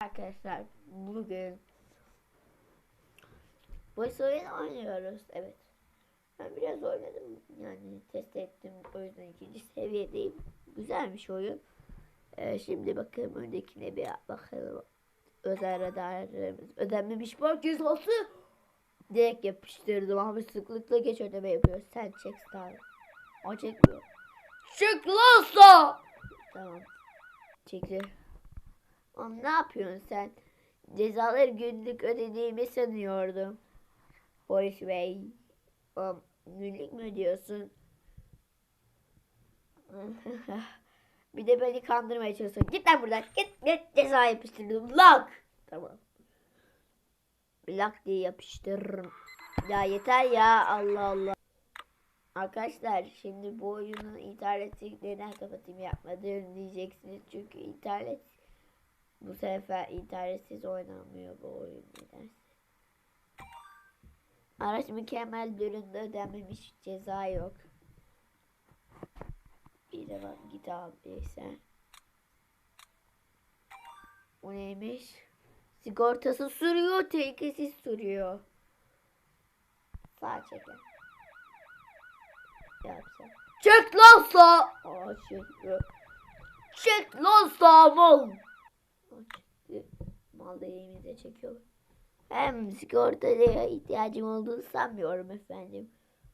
Arkadaşlar bugün bu oyunu oynuyoruz. Evet. Ben biraz oynadım. Yani test ettim. O yüzden ikinci seviyedeyim. Güzelmiş oyun. Ee, şimdi bakalım öndekine bir bakalım. Özel radarlarımız ödenmemiş borç cezası. Direkt yapıştırdım ama sıklıkla geç ödeme yapıyor. Sen çek star. O çekmiyor. Çek lan sağ. Tamam. Çekti. Oğlum ne yapıyorsun sen? Cezaları günlük ödediğimi sanıyordum. Polis Bey. Oğlum günlük mü ödüyorsun? bir de beni kandırmaya çalışıyorsun. Git lan buradan. Git. Git ceza yapıştırdım. Lak. Tamam. Lak diye yapıştırırım. Ya yeter ya. Allah Allah. Arkadaşlar şimdi bu oyunu interneti neden kapatayım yapmadım diyeceksiniz. Çünkü internet bu sefer internetsiz oynanmıyor bu oyun nedense. Araç mükemmel durumda ödenmemiş ceza yok. Bir de bak git abi sen. O neymiş? Sigortası sürüyor, tehlikesiz sürüyor. Sağ çekin. Yapsa. Çek lan sağ. Aa çekiyor. Çek lan sağ mal. Çekti. Mal dediğimizde çekiyor. Hem sigortaya ihtiyacım olduğunu sanmıyorum efendim.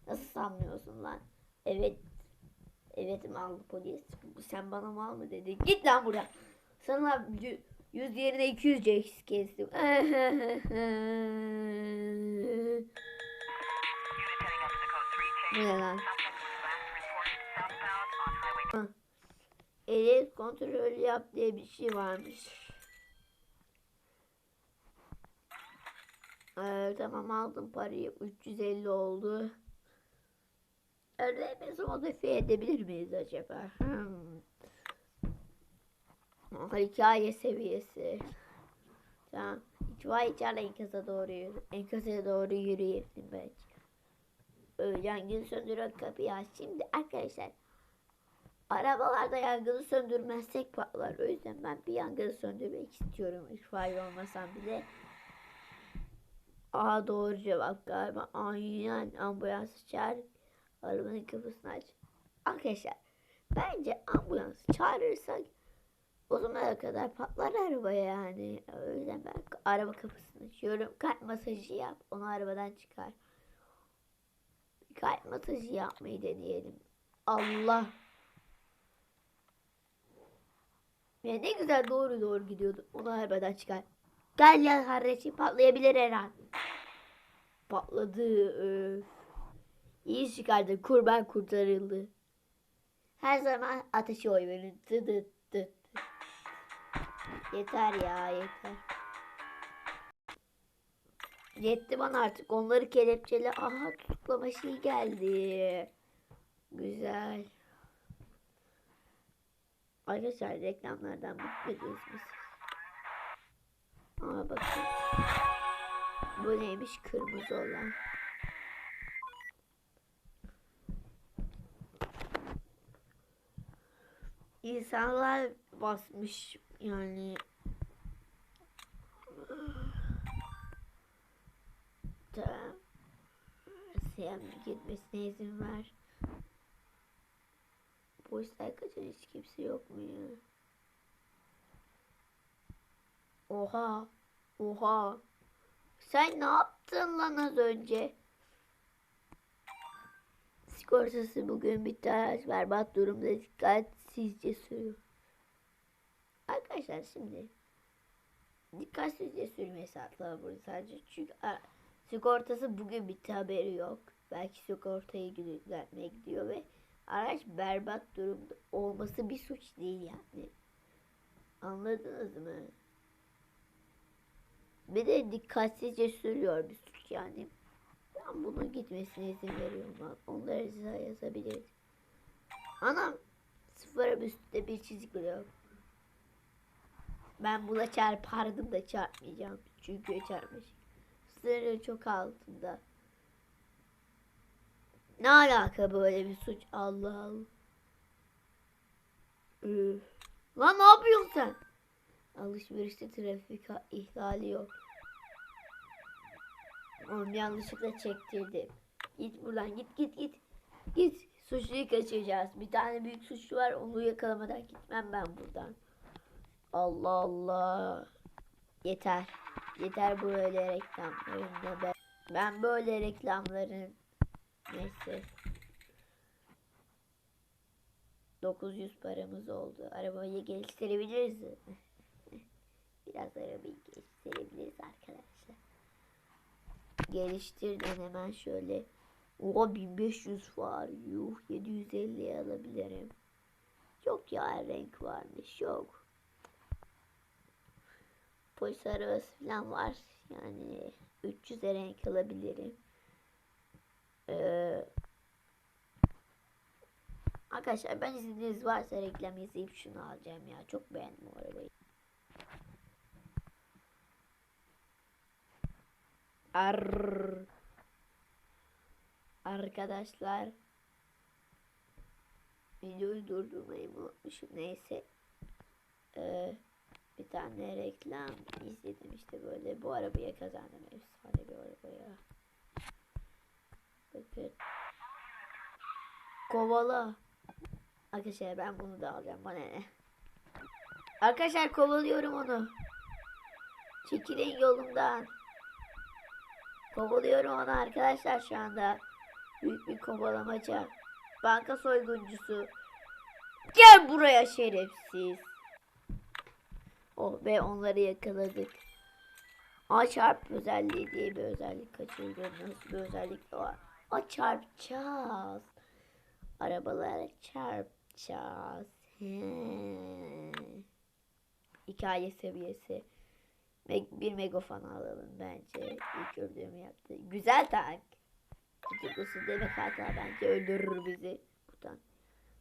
Nasıl sanmıyorsun lan? Evet. Evet mal polis. Sen bana mal mı dedin? Git lan buradan. Sana y- 100 yerine 200 ceks kestim. Bu ne lan? Ehliyet kontrolü yap diye bir şey varmış. Ee, tamam aldım parayı. 350 oldu. RMS modifiye edebilir miyiz acaba? Hmm. Hikaye seviyesi. Tamam. İtfaiye içeride enkaza doğru yürü. Enkaza doğru yürüyelim bence. Ee, yangın söndüren kapıyı aç. Şimdi arkadaşlar Arabalarda yangını söndürmezsek patlar. O yüzden ben bir yangını söndürmek istiyorum. İtfaiye olmasam bile. Aa doğru cevap galiba. Aynen ambulans çağır. Arabanın kapısını aç. Arkadaşlar bence ambulans çağırırsak o zamana kadar patlar araba yani. O yüzden ben araba kapısını açıyorum. Kalp masajı yap. Onu arabadan çıkar. Kalp masajı yapmayı deneyelim. Allah. Ya ne güzel doğru doğru gidiyordu. Onu arabadan çıkar. Gel ya kardeşim patlayabilir her an. Patladı. Öf. İyi çıkardı. Kurban kurtarıldı. Her zaman ateşi oy verin. Dı dı dı. Yeter ya yeter. Yetti bana artık. Onları kelepçeli. Aha tutuklama şey geldi. Güzel. Arkadaşlar reklamlardan bıkmadınız mı bakın. Bu neymiş kırmızı olan. İnsanlar basmış yani. Tamam. Sen gitmesine izin ver. Polisler kaçan hiç kimse yok mu ya? Oha. Oha. Sen ne yaptın lan az önce? Sigortası bugün bitti araç berbat durumda dikkatsizce sürüyor. Arkadaşlar şimdi dikkatsizce sürmeyi saklar bunu sadece çünkü sigortası bugün bitti haberi yok. Belki sigortayı düzeltmeye gidiyor ve araç berbat durumda olması bir suç değil yani. Anladınız mı? Bir de dikkatsizce sürüyor bir suç yani. Ben bunun gitmesine izin veriyorum. Bak, Onları size yazabiliriz. Anam sıfıra üstte bir çizik bile yok. Ben buna çarpardım da çarpmayacağım. Çünkü çarpmış. Sınırı çok altında. Ne alaka böyle bir suç? Allah Allah. Üf. Lan ne yapıyorsun sen? Alışverişte trafik ihlali yok. Oğlum yanlışlıkla çektirdim. Git buradan git git git. Git. Suçluyu kaçıracağız. Bir tane büyük suçlu var. Onu yakalamadan gitmem ben buradan. Allah Allah. Yeter. Yeter böyle reklamların ben. Ben böyle reklamların neyse. 900 paramız oldu. Arabayı geliştirebiliriz. Biraz arabayı geliştirebiliriz arkadaşlar. Geliştirden hemen şöyle. Oha 1500 var. Yuh 750'ye alabilirim. Yok ya renk varmış. Yok. Polis arabası falan var. Yani 300'e renk alabilirim. Ee, arkadaşlar ben izniniz varsa reklam izleyip şunu alacağım ya. Çok beğendim arabayı. Arr. Arkadaşlar. Videoyu durdurmayı unutmuşum. Neyse. Ee, bir tane reklam izledim işte böyle. Bu arabaya kazandım. Efsane bir arabaya bakın kovala. Arkadaşlar ben bunu da alacağım. Bana ne? Arkadaşlar kovalıyorum onu. Çekilin yolumdan Kovalıyorum onu arkadaşlar şu anda. Büyük bir kovalamaca. Banka soyguncusu. Gel buraya şerefsiz. Oh be onları yakaladık. A çarp özelliği diye bir özellik kaçırdım. Nasıl bir özellik var? A çarpacağız. Arabalara çarpacağız. He. Hikaye seviyesi. Bir megafon alalım bence. Gördüğümü yaptı. Güzel tank. Tutuklusu demek hata bence öldürür bizi. Buradan.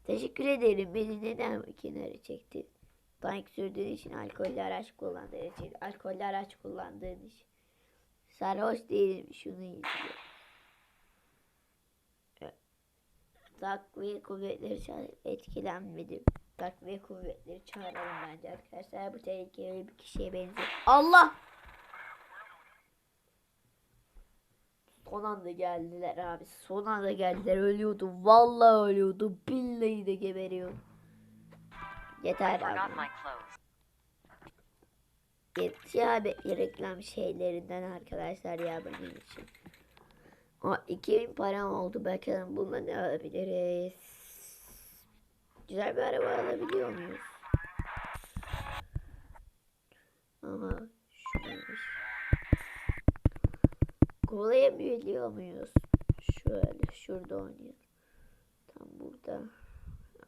Teşekkür ederim. Beni neden kenara çektin? Tank sürdüğün için alkollü araç kullandığın için. Alkollü araç kullandığın için. Sarhoş değilim. Şunu izle. Evet. Takviye kuvvetleri etkilenmedim. Takviye kuvvetleri çağıralım bence arkadaşlar. Bu tehlikeli bir kişiye benziyor. Allah! Son anda geldiler abi. Son anda geldiler. Ölüyordum. Vallahi ölüyordum. Billahi de geberiyordum. Yeter abi. Yetiş abi reklam şeylerinden arkadaşlar ya benim için. O 2000 param oldu. Bakalım bununla ne alabiliriz? Güzel bir araba alabiliyor muyuz? Aha şuymuş. Kovalayabiliyor muyuz? Şöyle şurada oynayalım. Tam burada.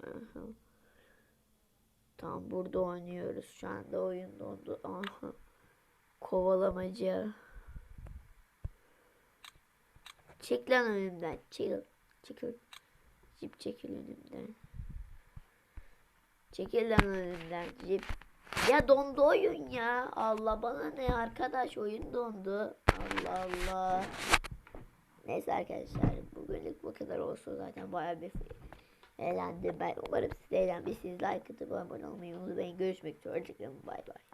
Aha. Tam burada oynuyoruz. Şu anda oyun dondu. Aha. Kovalamaca. Çek lan önümden. Çekil. Çekil. Cip çekil önümden. Çekil lan. Cip. Ya dondu oyun ya. Allah bana ne arkadaş oyun dondu. Allah Allah. Neyse arkadaşlar bugünlük bu kadar olsun zaten bayağı bir eğlendim ben. Umarım siz de eğlenmişsiniz. Like atıp abone olmayı unutmayın. Görüşmek üzere. Hoşçakalın. Bay bay.